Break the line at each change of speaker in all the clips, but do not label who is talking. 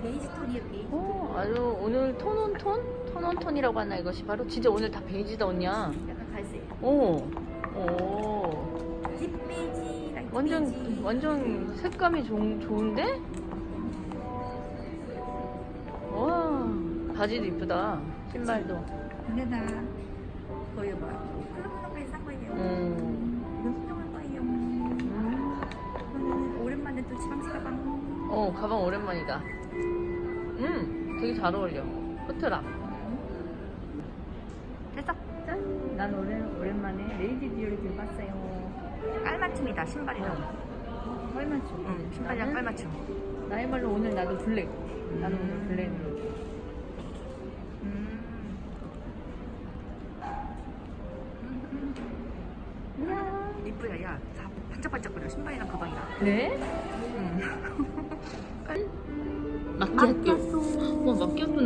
베이지 톤이에요, 베이지 톤.
어, 아주 오늘 톤온톤? 톤온톤이라고 하나 이것이 바로 진짜 오늘 다 베이지다 언니야.
약간 갈색.
오, 오,
딥 베이지, 라이트
완전
베이지.
완전 색감이 좋, 좋은데? 와, 바지도 이쁘다. 신발도.
근데나 거의 뭐 클럽문화까지 산 거예요.
음,
거예요.
음.
이거는 오랜만에 또 지방시 가방.
어, 가방 오랜만이다. 음, 되게 잘 어울려. 코트랑.
됐어. 짠.
난 오늘 오랜만에 레이디 디올을 들고 왔어요.
깔맞춤이다 신발이랑.
깔맞춤.
응, 신발이랑 깔맞춤.
나의 말로 오늘 나도 블랙. 나는 오늘 블랙으로.
음. 이쁘야, 야. 다 반짝반짝거려. 신발이랑 가방이랑.
그래?
응.
마끼아또.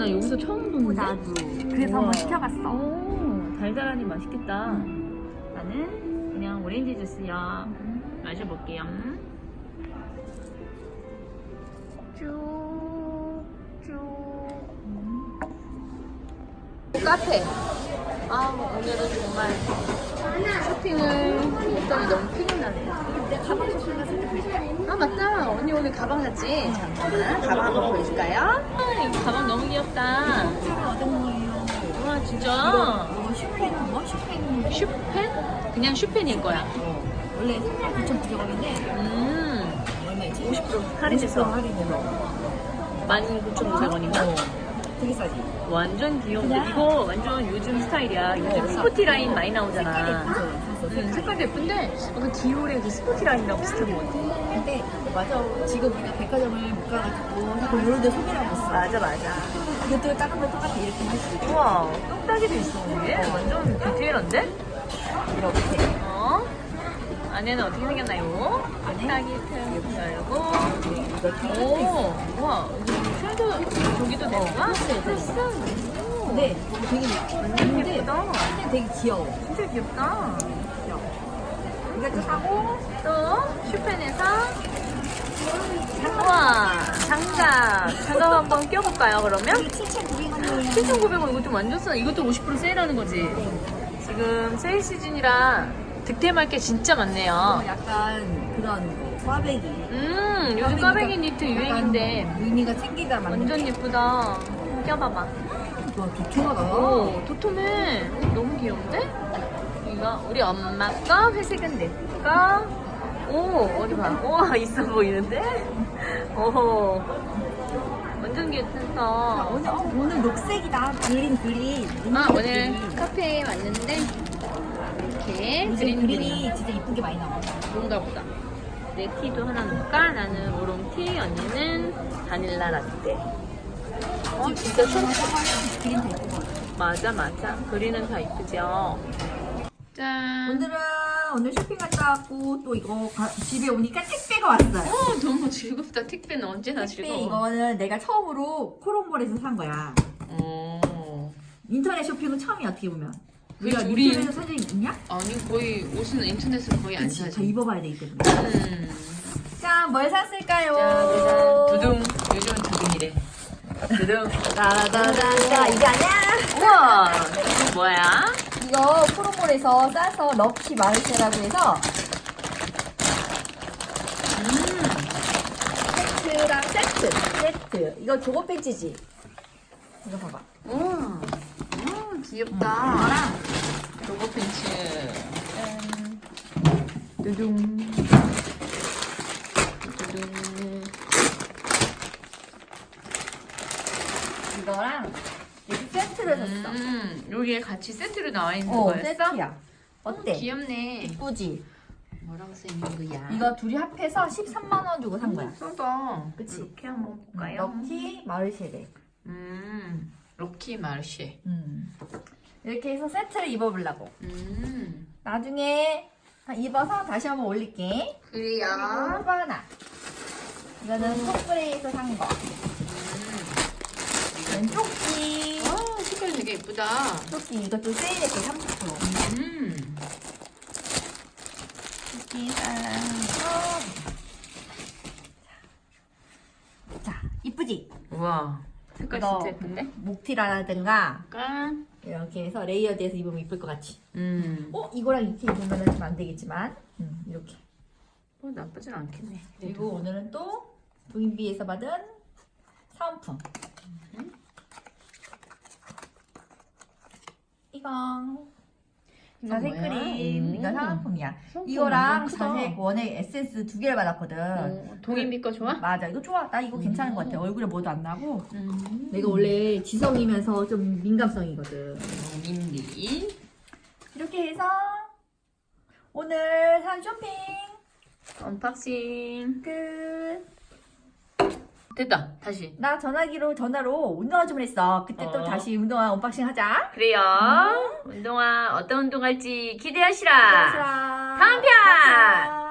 나 여기서 처음 보는데?
나도. 그래서
우와.
한번 시켜봤어.
오, 달달하니 맛있겠다. 나는 그냥 오렌지 주스요. 마셔볼게요. 쭉, 쭉. 카페. 아, 오늘은 정말 쇼핑을 했더니 너무 피곤하네요. 아 맞다 언니 오늘 가방 샀지 잠깐만 가방 한번 보여줄까요? 아 이 가방 너무 귀엽다. 와 진짜
이거 슈펜 뭐? 슈펜.
슈펜? 그냥 슈펜일 거야
원래 39,900원인데
음
얼마였지?
50% 할인해서
할인해서
19,900원인가?
되게 싸지?
완전 귀여운데. 이거 완전 요즘 스타일이야. 요즘 스포티 라인 많이 나오잖아? 음, 색깔도 예쁜데 약간 디올의 그 스포티 라인이랑 비슷한 것 같아.
근데 맞아. 지금 우리가 백화점을 못 가가지고 자꾸 이런 데 소개를 하고 있어.
맞아 맞아.
이것도 작은 거 똑같아 이렇게 할 수 있고
우와 똑딱이도 있어 이게 완전 디테일한데?
이렇게.
어? 안에는 어떻게 생겼나요?
안에?
딱이 틈 열고
이렇게.
오쉘 도 저기도?
네,
됐어
근데 되게 근데
예쁘다.
근데 되게 귀여워.
진짜 귀엽다.
이것도 사고
또 슈펜에서 우와 장갑. 장갑 한번 껴볼까요 그러면?
7,900원이에요.
7,900원 이거 좀 완전 싸 이것도 50% 세일하는 거지. 지금 세일 시즌이라 득템할 게 진짜 많네요.
약간 그런 거 꽈배기.
음 요즘 꽈배기 니트 유행인데.
의미가 챙기다 맞는
완전 예쁘다. 껴봐봐.
와 도톰하다.
오 도톰해. 오, 너무 귀여운데? 이거 우리 엄마 거 회색은 내 거 오 어디 봐. 우와 있어 보이는데? 오 완전 괜찮다.
오늘, 어, 오늘 녹색이다. 그린 그린.
아 오늘
그린.
카페에 왔는데 이렇게
그린이
그린
진짜 이쁘게 많이 나와
뭔가 보다. 내 티도 하나 넣을까? 나는 우롱티 언니는 바닐라 라떼. 어 진짜 촌
그린 다 예쁜 거
맞아 맞아. 그리는 다 이쁘죠? 짠.
오늘은 오늘 쇼핑 갔다 왔고 또 이거 가- 집에 오니까 택배가 왔어요.
어, 너무 즐겁다. 택배는 언제나
택배
즐거워?
이거는 내가 처음으로 코롱몰에서 산 거야.
어.
인터넷 쇼핑은 처음이야 어떻게 보면 우리가
그치, 우리-
인터넷에서 사진 있냐?
아니 거의 옷은 인터넷으로 거의 안
그치 다
사지.
입어봐야 되기 때문에
음.
자뭘 샀을까요?
두둥. 요즘은 두둥이래. 두둥.
따다다다 이게 아니야.
우와 이거 뭐야?
이거 코롱몰에서 싸서 럭키 마르쉐라고 해서 세트랑 세트. 세트. 이거 조거 팬츠지. 이거 봐봐.
우와 음, 귀엽다 팬츠 짠 두둥 두둥
이거랑 이렇게 세트를 샀어
음, 여기에 같이 세트로 나와 있는
어
거였어?
세트야 어때?
귀엽네
이쁘지?
뭐라고 써 있는 거야?
이거 둘이 합해서 13만 원 주고 산 거야
싸다
그치?
이렇게 한번 볼까요?
럭키 마르쉐래
음, 럭키 마르쉐.
음. 이렇게 해서 세트를 입어보려고.
음,
나중에 다 입어서 다시 한번 올릴게. 그리고
그래요
또 하나. 이거는 톡브레이에서 산거. 이건 조끼
와, 색깔 되게 예쁘다.
조끼 이것도 세일했어 30%
음,
조끼 살랑 자 이쁘지? 이쁘지?
우와. 색깔
이거
진짜 예쁜데?
목티라든가
약간,
이렇게 해서 레이어드해서 입으면 이쁠 것 같지?
음.
어? 이거랑 이렇게 입으면 좀 안 되겠지만 음, 이렇게
뭐 나쁘진 않겠네.
그리고 오늘은 또 부인비에서 받은 사은품 이거
이건
자색
뭐야?
크림
음.
이거
상품
이거랑. 자색 원액 에센스 두 개를 받았거든
어, 동인비 거 좋아?
맞아 이거 좋아 나 이거 괜찮은 것 같아
음.
얼굴에 뭐도 안 나고
음.
내가 원래 지성이면서 좀 민감성이거든
민비.
이렇게 해서 오늘 산 쇼핑
언박싱.
끝
됐다. 다시.
나 전화기로 전화로 운동화 주문했어. 그때 또
어.
다시 운동화 언박싱 하자.
그래요. 운동화 어떤 운동 할지 기대하시라.
다음 편!